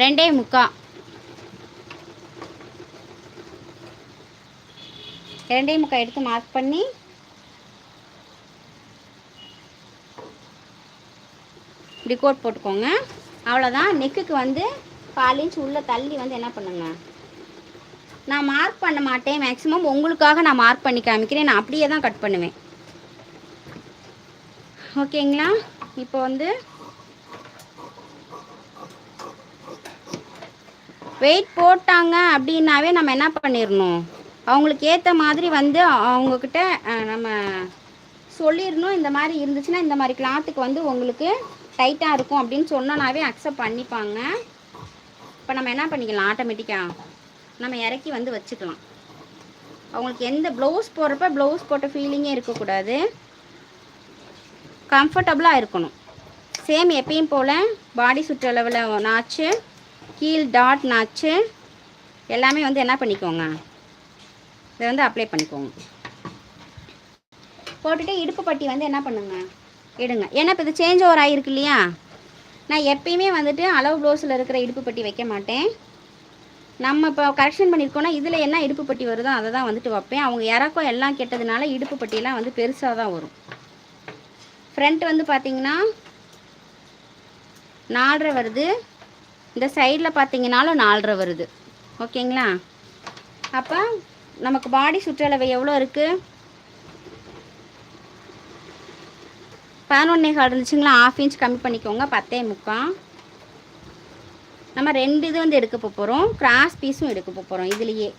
ரெண்டே முக்கா. ரெண்டே முக்கா எடுத்து மார்க் பண்ணி. இப்படி கோட் போட்டுக்கோங்க. அவ்வளோதான் நெக்குக்கு வந்து பால் இன்ச் உள்ளே தள்ளி வந்து என்ன பண்ணுங்க? நான் மார்க் பண்ண மாட்டேன். மேக்ஸிமம் உங்களுக்காக நான் மார்க் பண்ணி காமிக்கிறேன். நான் அப்படியே தான் கட் பண்ணுவேன் ஓகேங்களா இப்போ வந்து வெயிட் போட்டாங்க அப்படின்னாவே நம்ம என்ன பண்ணிடணும் அவங்களுக்கு ஏற்ற மாதிரி வந்து அவங்கக்கிட்ட நம்ம சொல்லிடணும் இந்த மாதிரி இருந்துச்சுன்னா இந்த மாதிரி கிளாத்துக்கு வந்து உங்களுக்கு டைட்டாக இருக்கும் அப்படின்னு சொன்னனாவே அக்செப்ட் பண்ணிப்பாங்க. இப்போ நம்ம என்ன பண்ணிக்கலாம்? ஆட்டோமேட்டிக்காக நம்ம இறக்கி வந்து வச்சுக்கலாம். அவங்களுக்கு எந்த ப்ளவுஸ் போடுறப்ப ப்ளவுஸ் போட்ட ஃபீலிங்கே இருக்கக்கூடாது. கம்ஃபர்டபுளாக இருக்கணும். சேம் எப்பயும் போல் பாடி சுற்றளவில் நாச்சு. கீழ் டாட் நாச்சு. எல்லாமே வந்து என்ன பண்ணிக்கோங்க? இதை வந்து அப்ளை பண்ணிக்கோங்க. போட்டுட்டு இடுப்பு பட்டி வந்து என்ன பண்ணுங்க? எடுங்க ஏன்னா இப்போ இது சேஞ்ச் ஓவர் ஆகிருக்கு இல்லையா? நான் எப்பயுமே வந்துட்டு அளவு ப்ளவுஸில் இருக்கிற இடுப்பு பட்டி வைக்க மாட்டேன். நம்ம இப்போ கரெக்ஷன் பண்ணியிருக்கோன்னா இதில் என்ன இடுப்பு பட்டி வருதோ அதை தான் வந்துட்டு வைப்பேன். அவங்க இறக்கம் எல்லாம் கெட்டதுனால இடுப்பு பட்டியெல்லாம் வந்து பெருசாக தான் வரும். ஃப்ரண்ட் வந்து பார்த்தீங்கன்னா நாலரை வருது. இந்த சைடில் பார்த்தீங்கனாலும் நாலரை வருது. ஓகேங்களா? அப்போ நமக்கு பாடி சுற்றளவு எவ்வளோ இருக்குது பதினொன்னே கால் இருந்துச்சுங்களா? ஆஃப் இன்ச் கம்மி பண்ணிக்கோங்க. பத்தே முக்கால். நம்ம ரெண்டு இது வந்து எடுக்க போகிறோம் கிராஸ் பீஸும் எடுக்க போகிறோம் இதுலேயே.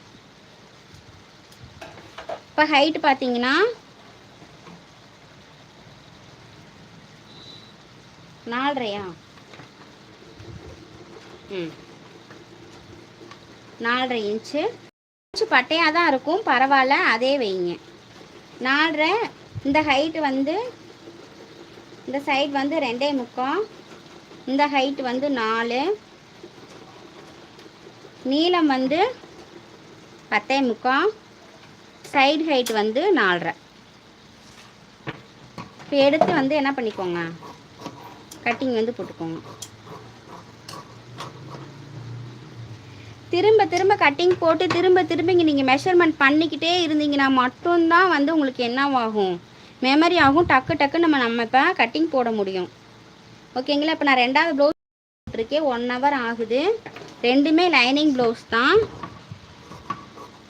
இப்போ ஹைட்டு பார்த்தீங்கன்னா நாலரையா? நாலரை இன்ச்சு. இன்ச்சு பட்டையாக தான் இருக்கும் பரவாயில்ல அதே வைங்க. நாலரை இந்த ஹைட்டு வந்து இந்த சைடு வந்து ரெண்டே முக்கால் இந்த ஹைட் வந்து நாலு நீளம் வந்து பத்தே முக்கால் சைடு ஹைட் வந்து நாலரை. இப்போ எடுத்து வந்து என்ன பண்ணிக்கோங்க? கட்டிங் வந்து போட்டுக்கோங்க. திரும்ப திரும்ப கட்டிங் போட்டு திரும்ப திரும்ப இங்கே நீங்கள் மெஷர்மெண்ட் பண்ணிக்கிட்டே இருந்தீங்கன்னா மட்டும்தான் வந்து உங்களுக்கு என்னவாகும்? மெமரி ஆகும். டக்கு டக்கு நம்ம நம்ம இப்போ கட்டிங் போட முடியும். ஓகேங்களா இப்போ நான் ரெண்டாவது ப்ளவுஸ் போட்டிருக்கேன். ஒன் ஹவர் ஆகுது. ரெண்டுமே லைனிங் ப்ளவுஸ் தான்.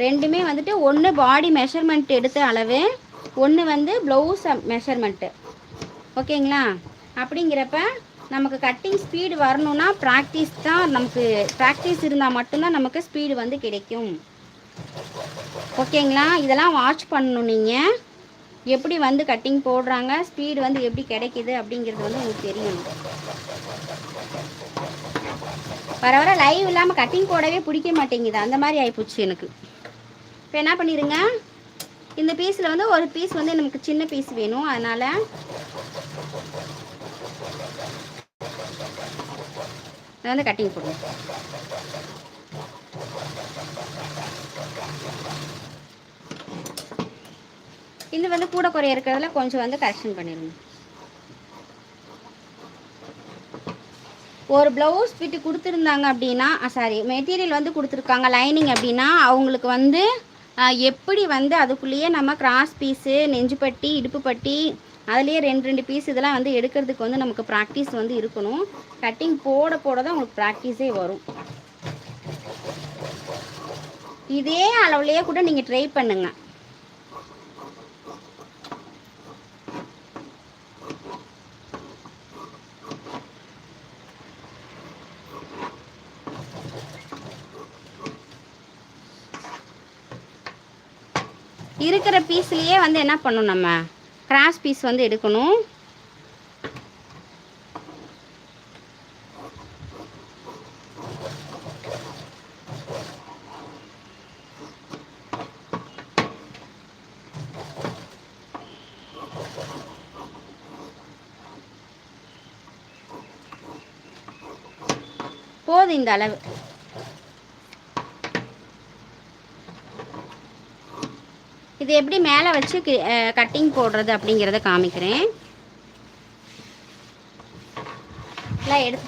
ரெண்டுமே வந்துட்டு ஒன்று பாடி மெஷர்மெண்ட் எடுத்த அளவு ஒன்று வந்து ப்ளவுஸ் மெஷர்மெண்ட்டு ஓகேங்களா அப்படிங்கிறப்ப நமக்கு கட்டிங் ஸ்பீடு வரணும்னா ப்ராக்டிஸ் தான் நமக்கு ப்ராக்டிஸ் இருந்தால் மட்டும்தான் நமக்கு ஸ்பீடு வந்து கிடைக்கும். ஓகேங்களா இதெல்லாம் வாட்ச் பண்ணணும் நீங்கள் எப்படி வந்து கட்டிங் போடுறாங்க ஸ்பீடு வந்து எப்படி கிடைக்கிது அப்படிங்கிறது வந்து உங்களுக்கு தெரியும். வர வர லைவ் இல்லாமல் கட்டிங் போடவே பிடிக்க மாட்டேங்குது. அந்த மாதிரி ஆகிப்போச்சு எனக்கு. இப்போ என்ன பண்ணிடுங்க இந்த பீஸில் வந்து ஒரு பீஸ் வந்து நமக்கு சின்ன பீஸ் வேணும். அதனால் அதை வந்து கட்டிங் போடுங்க இது வந்து கூட குறைய இருக்கிறதுல கொஞ்சம் வந்து கரெக்ஷன் பண்ணிடுங்க ஒரு ப்ளவுஸ் ஃபிட்டு கொடுத்துருந்தாங்க அப்படின்னா சாரி மெட்டீரியல் வந்து கொடுத்துருக்காங்க லைனிங் அப்படின்னா அவங்களுக்கு வந்து எப்படி வந்து அதுக்குள்ளேயே நம்ம கிராஸ் பீஸு நெஞ்சுப்பட்டி இடுப்பு பட்டி அதுலேயே ரெண்டு ரெண்டு பீஸ் இதெல்லாம் வந்து எடுக்கிறதுக்கு வந்து நமக்கு ப்ராக்டிஸ் வந்து இருக்கணும். கட்டிங் போட போட தான் உங்களுக்கு ப்ராக்டிஸே வரும். இதே அளவுலேயே கூட நீங்கள் ட்ரை பண்ணுங்கள் இருக்கிற பீஸ்லேயே வந்து என்ன பண்ணணும் நம்ம? கிராஸ் பீஸ் வந்து எடுக்கணும். போதும் இந்த அளவு. இது எப்படி மேலே வச்சு கட்டிங் போடுறது அப்படிங்கிறத காமிக்கிறேன். எல்லாம் எடுத்து